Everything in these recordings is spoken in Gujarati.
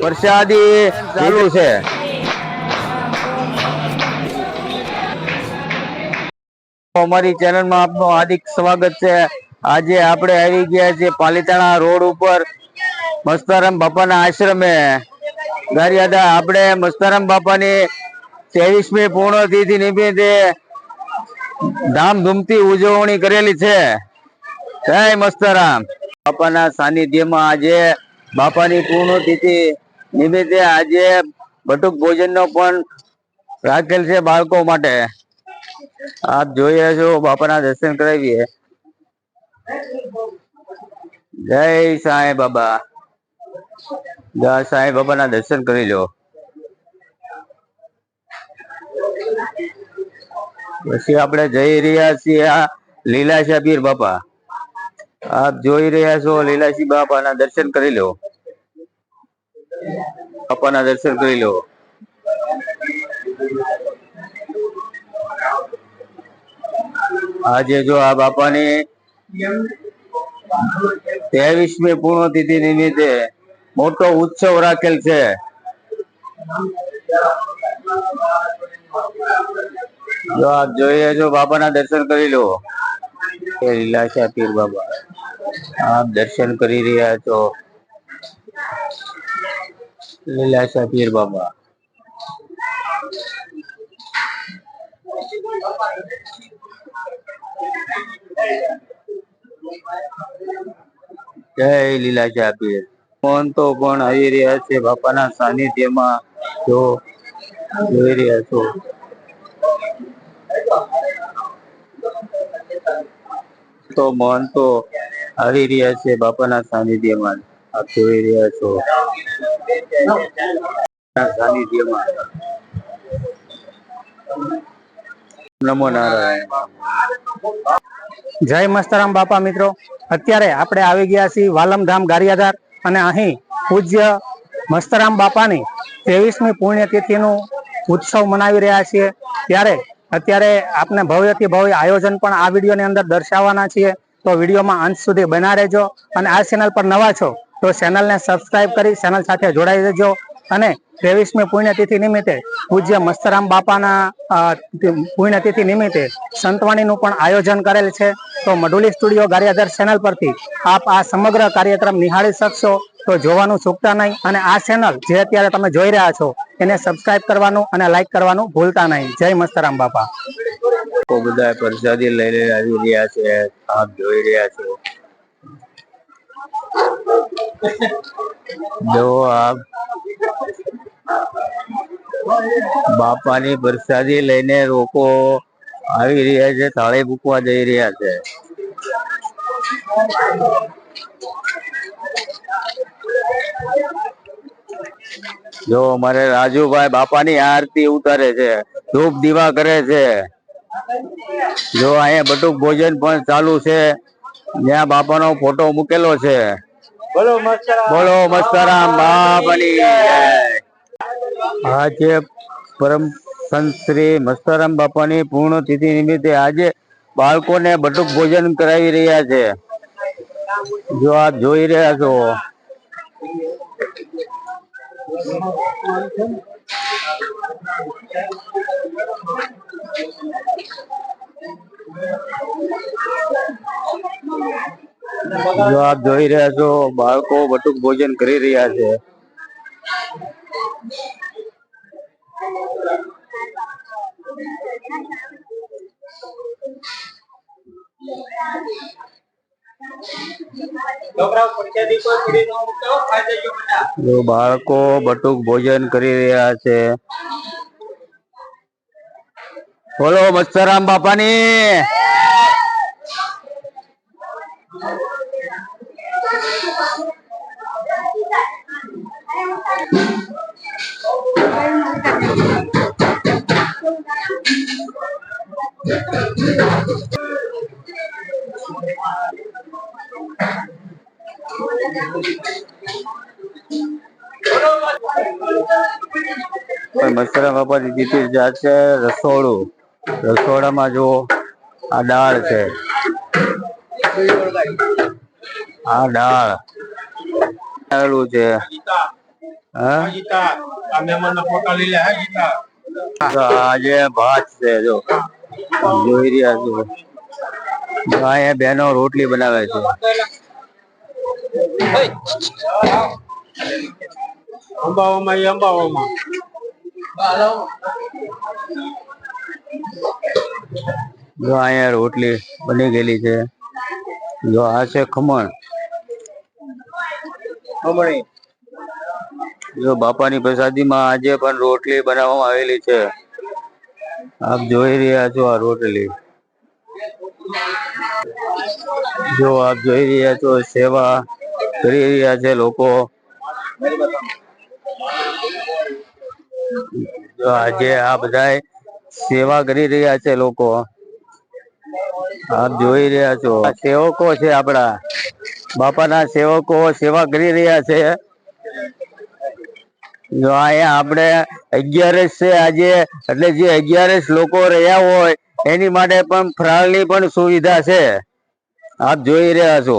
પ્રસાદી ચાલુ છે. અમારી ચેનલમાં આપનું હાર્દિક સ્વાગત છે. આજે આપણે આવી ગયા છીએ પાલીતાણા રોડ ઉપર મસ્તારામ બાપાના આશ્રમે. ગારિયાદા આપણે મસ્તારામ બાપાની ત્રેવીસમી પૂર્ણતિથિ નિમિત્તે ધામધૂમથી ઉજવણી કરેલી છે. જય મસ્તારામ. બાપાના સાનિધ્યમાં આજે બાપાની પૂર્ણતિથિ નિમિત્તે આજે બટુક ભોજનનો પણ રાખેલ છે બાળકો માટે. આપ જોઈએ છો, બાપાના દર્શન કરાવીએ. જય સાંઈ બાબા. જય સાંઈ બાબાના દર્શન કરી લો. પછી આપણે જઈ રહ્યા છીએ આ લીલાશા પીર બાપા. આપ જોઈ રહ્યા છો લીલાશી બાપાના દર્શન કરી લો. બાપાના દર્શન કરી લો. આજે જો આ બાપાની ત્રેવીસમી પૂર્ણતિથિ નિમિત્તે મોટો ઉત્સવ રાખેલ છે. જો આપ જોઈએ છો બાપાના દર્શન કરી લો. લીલાશા પીર બાબા. આપ દર્શન કરી રહ્યા છો. લીલાશા પીર બાબા. જય લીલાશા પીર તો પણ આવી રહ્યા છે બાપાના સાનિધ્યમાં. જો જોઈ રહ્યા છો. તો મહંતો આવી રહ્યા છે બાપાના સાનિધ્યમાં. આપ જોઈ રહ્યા છો? નમો નારાયણ. જય મસ્તરામ બાપા મિત્રો. અત્યારે આપણે આવી ગયા છીએ વાલમધામ ગારિયાધાર અને અહીં પૂજ્ય મસ્તરામ બાપાની ત્રેવીસમી પુણ્યતિથિનું ઉત્સવ મનાવી રહ્યા છીએ. ત્યારે અત્યારે આપને ભવ્યથી ભવ્ય આયોજન પણ આ વિડીયોની અંદર દર્શાવવાના છીએ. તો વિડીયોમાં અંત સુધી બના રહેજો અને આ ચેનલ પર નવા છો તો ચેનલને સબસ્ક્રાઇબ કરી ચેનલ સાથે જોડાઈ દેજો અને ત્રેવીસમી પુણ્યતિથિ નિમિત્તે પૂજ્ય મસ્તરામ બાપાના પુણ્યતિથિ નિમિત્તે સંતવાણીનું પણ આયોજન કરેલ છે. તો મઢુલી સ્ટુડિયો ગારિયાધર ચેનલ પરથી આપ આ સમગ્ર કાર્યક્રમ નિહાળી શકશો. તો જોવાનું ચૂકતા નહીં. અને આ ચેનલ જે અત્યારે તમે જોઈ રહ્યા છો, એને સબસ્ક્રાઇબ કરવાનું અને લાઈક કરવાનું ભૂલતા નહીં. જય મસ્તરામ બાપા. બધા પ્રસાદી લઈને આવી રહ્યા છે, આપ જોઈ રહ્યા છો. જો આપ બાપાની પ્રસાદી લઈને લોકો આવી રહ્યા છે, થાળી મૂકવા જઈ રહ્યા છે. જો અમારે રાજુભાઈ બાપાની આરતી ઉતારે છે, ધૂપ દીવા કરે છે. જો અહીંયા બટુક ભોજન પણ ચાલુ છે. જ્યાં બાપાનો ફોટો મૂકેલો છે. બોલો મસ્તરામ. બાપાની આજે પરમ સંત શ્રી મસ્તરામ બાપાની પૂર્ણ તિથિ નિમિત્તે આજે બાળકોને બટુક ભોજન કરાવી રહ્યા છે. જો આપ જોઈ રહ્યા છો. જો આપ જોઈ રહ્યા છો, બાળકો બટુક ભોજન કરી રહ્યા છે. બાળકો બટુક ભોજન કરી રહ્યા છે બોલો મસ્તરામ બાપાની મસ્તરામ બાપાની જીતી જાત છે રસોડું રસોડામાં જુઓ, આ દાળ છે. આ દાળ. આવેલું છે. આજે ભાત છે, જો. જોઈ રહ્યા છો. અહીંયા બહેનો રોટલી બનાવે છે. અંબાઓમાં એ અંબાઓમાં જો અહીંયા રોટલી બની ગયેલી છે. જો આ છે ખમણ. ખમણી. જો બાપાની પ્રસાદીમાં આજે પણ રોટલી બનાવવામાં આવેલી છે. આપ જોઈ રહ્યા છો આ રોટલી. જો આપ જોઈ રહ્યા છો સેવા કરી રહ્યા છે લોકો. જો આજે આ બધાય સેવા કરી રહ્યા છે લોકો. આપ જોઈ રહ્યા છો. સેવકો છે આપણા. બાપાના સેવકો સેવા કરી રહ્યા છે. જો અહીંયા આપણે અગિયારસ છે આજે, એટલે જે અગિયારસ લોકો રહ્યા હોય, એની માટે પણ ફરાળની પણ સુવિધા છે. આપ જોઈ રહ્યા છો.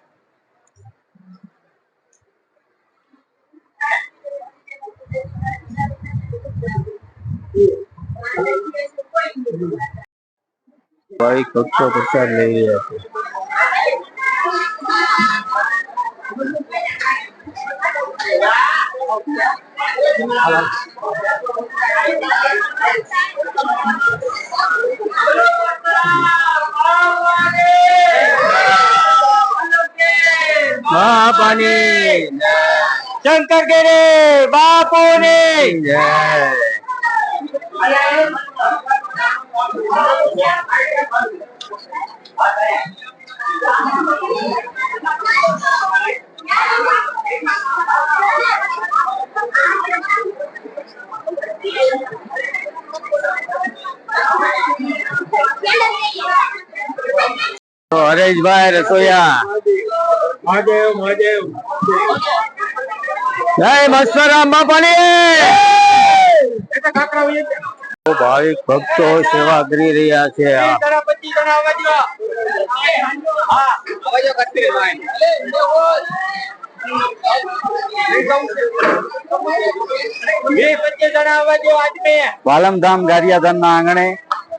ભાઈ કક્ષો પ્રસાદ લઈ રહ્યા છે. બાપાની શંકર બાપુ ની જય. હરેશભાઈ રસોઈયા મહાદેવ મહાદેવ. જય મસ્તરામ બાપાની. કાકરા ભાવિક ભક્તો સેવા કરી રહ્યા છે. વાલમધામ ગારિયાધામ ગારિયાધામના આંગણે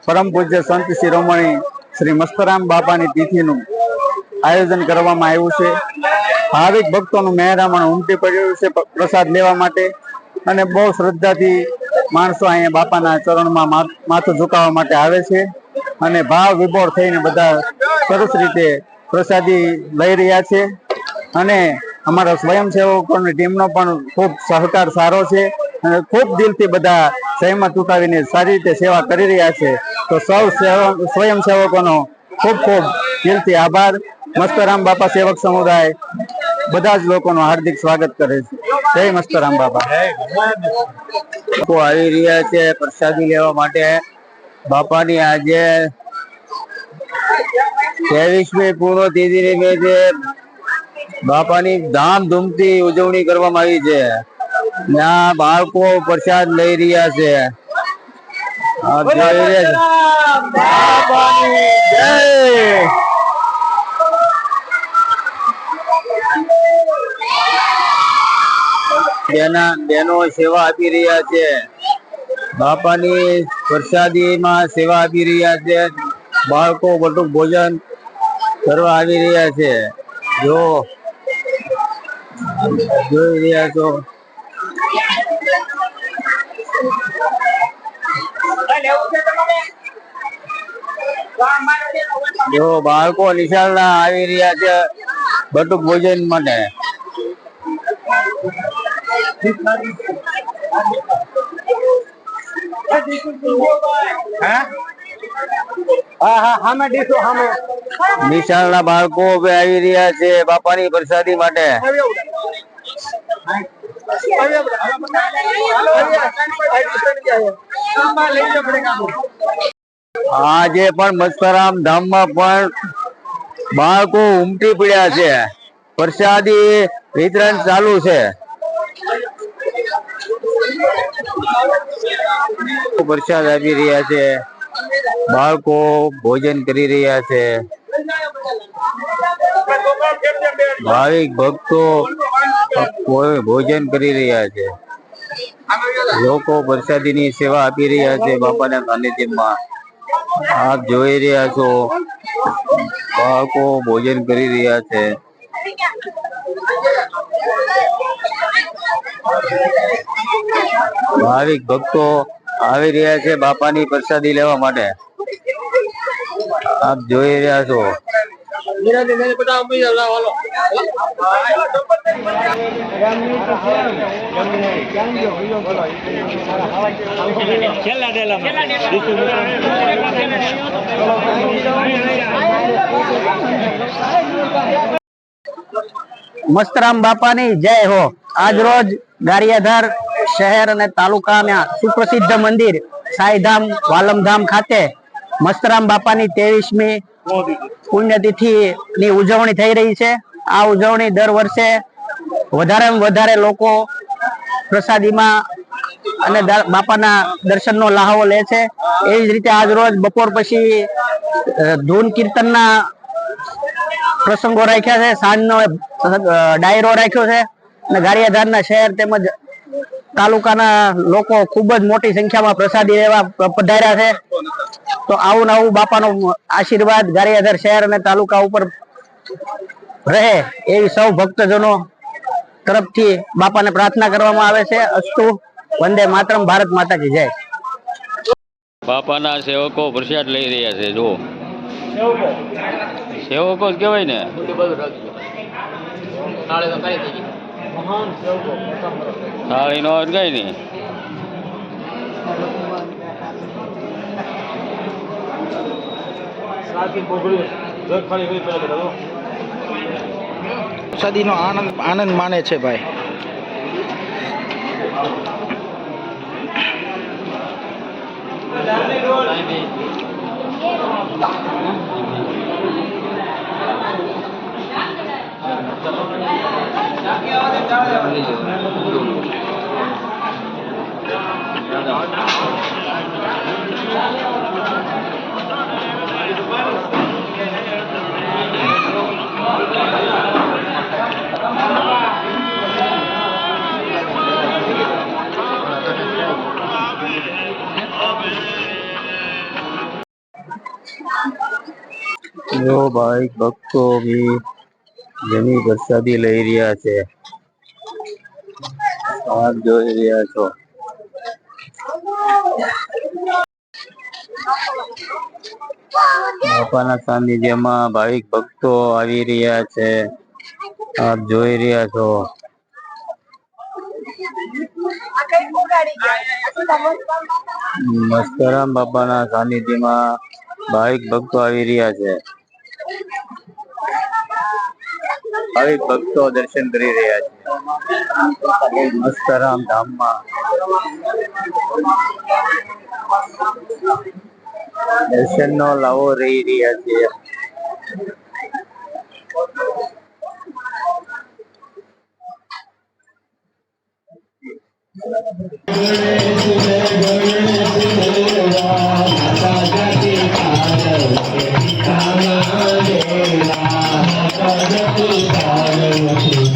પરમ પૂજ્ય સંત શિરોમણી શ્રી મસ્તરામ બાપાની તિથિનું આયોજન કરવામાં આવ્યું છે. ભાવિક ભક્તોનું મહેરામણ ઉમટી પડ્યું છે પ્રસાદ લેવા માટે. અને બહુ શ્રદ્ધાથી માણસો અહીંયા બાપાના ચરણમાં માથું ઝુકાવવા માટે આવે છે. અને ભાવ વિભોર થઈને બધા સરસ રીતે પ્રસાદી લઈ રહ્યા છે. અને અમારા સ્વયંસેવકોની ટીમનો પણ ખૂબ સહકાર સારો છે. અને ખૂબ દિલથી બધા સહેમત ઉઠાવીને સારી રીતે સેવા કરી રહ્યા છે. તો સૌ સેવ- સ્વયંસેવકોનો ખૂબ ખૂબ દિલથી આભાર. મસ્તરામ બાપા સેવક સમુદાય બધા જ લોકોનું હાર્દિક સ્વાગત કરે છે. જય મસ્તરામ બાપા. લોકો આવી રહ્યા છે પ્રસાદી લેવા માટે. બાપાની આજે ત્રેવીસમી પૂર્ણ તિથિ નિમિત્તે બાપાની ધામધૂમથી ઉજવણી કરવામાં આવી છે. ત્યાં બાળકો પ્રસાદ લઈ રહ્યા છે. રહ્યા છો. બાપાની જય. બેના બહેનો સેવા આપી રહ્યા છે. બાપાની પ્રસાદીમાં સેવા આપી રહ્યા છે. બાળકો બધું ભોજન કરવા આવી રહ્યા છે. જો જોઈ રહ્યા છો. જો બાળકો નિશાળના આવી રહ્યા છે. બટુક ભોજન માટે. નિશાળના બાળકો બી આવી રહ્યા છે બાપાની પ્રસાદી માટે. આજે પણ મસ્તરામ ધામમાં પણ બાળકો ઉમટી પડ્યા છે. પ્રસાદી વિતરણ ચાલુ છે. પ્રસાદ આપી રહ્યા છે. બાળકો ભોજન કરી રહ્યા છે. ભાવિક ભક્તો ભોજન કરી રહ્યા છે. લોકો પ્રસાદીની સેવા આપી રહ્યા છે બાપાના સાનિધ્યમાં આપ જોઈ રહ્યા છો. બાળકો ભોજન કરી રહ્યા છે. ભાવિક ભક્તો આવી રહ્યા છે બાપાની પ્રસાદી લેવા માટે. આપ જોઈ રહ્યા છો. મસ્તરામ બાપાની જય હો. આજ રોજ ગારિયાધાર શહેર અને તાલુકાના સુપ્રસિદ્ધ મંદિર સાઈધામ વાલમધામ ખાતે મસ્તરામ બાપાની ત્રેવીસમી પુણ્યતિથિ ની ઉજવણી થઈ રહી છે. આ ઉજવણી દર વર્ષે વધારેમાં વધારે લોકો પ્રસાદીમાં અને બાપાના દર્શનનો લહાવો લે છે. એવી જ રીતે આજ રોજ બપોર પછી ધૂન કીર્તનના પ્રસંગો રાખ્યા છે. સાંજનો ડાયરો રાખ્યો છે. અને ગારિયાધારના શહેર તેમજ તાલુકાના લોકો ખૂબ જ મોટી સંખ્યામાં પ્રસાદી લેવા પધાર્યા છે. તો આવું ને આવું બાપાનો આશીર્વાદ ગારિયાધાર શહેર અને તાલુકા ઉપર રહે એવી સૌ ભક્તજનો તરફથી બાપાને પ્રાર્થના કરવામાં આવે છે. અસ્તુ વંદે માતરમ ભારત માતા કી જય. બાપાના સેવકો પ્રસાદ લઈ રહ્યા છે જો સેવકો જ કહેવાય ને. થાળી નો. કઈ નહીં પ્રસાદીનો આનંદ આનંદ માને છે ભાઈ. જો ભાઈ ભક્તો બી ઘણી પ્રસાદી લઈ રહ્યા છે આપ જોઈ રહ્યા છો. બાપાના સાનિધ્યમાં ભાવિક ભક્તો આવી રહ્યા છે. આપ જોઈ રહ્યા છો. મસ્તરામ બાપાના સાનિધ્યમાં ભાવિક ભક્તો આવી રહ્યા છે. ભાવિક ભક્તો દર્શન કરી રહ્યા છે. મસ્તરામ ધામમાં દર્શનનો લાવો રહી રહ્યા છે. I'm gonna go to.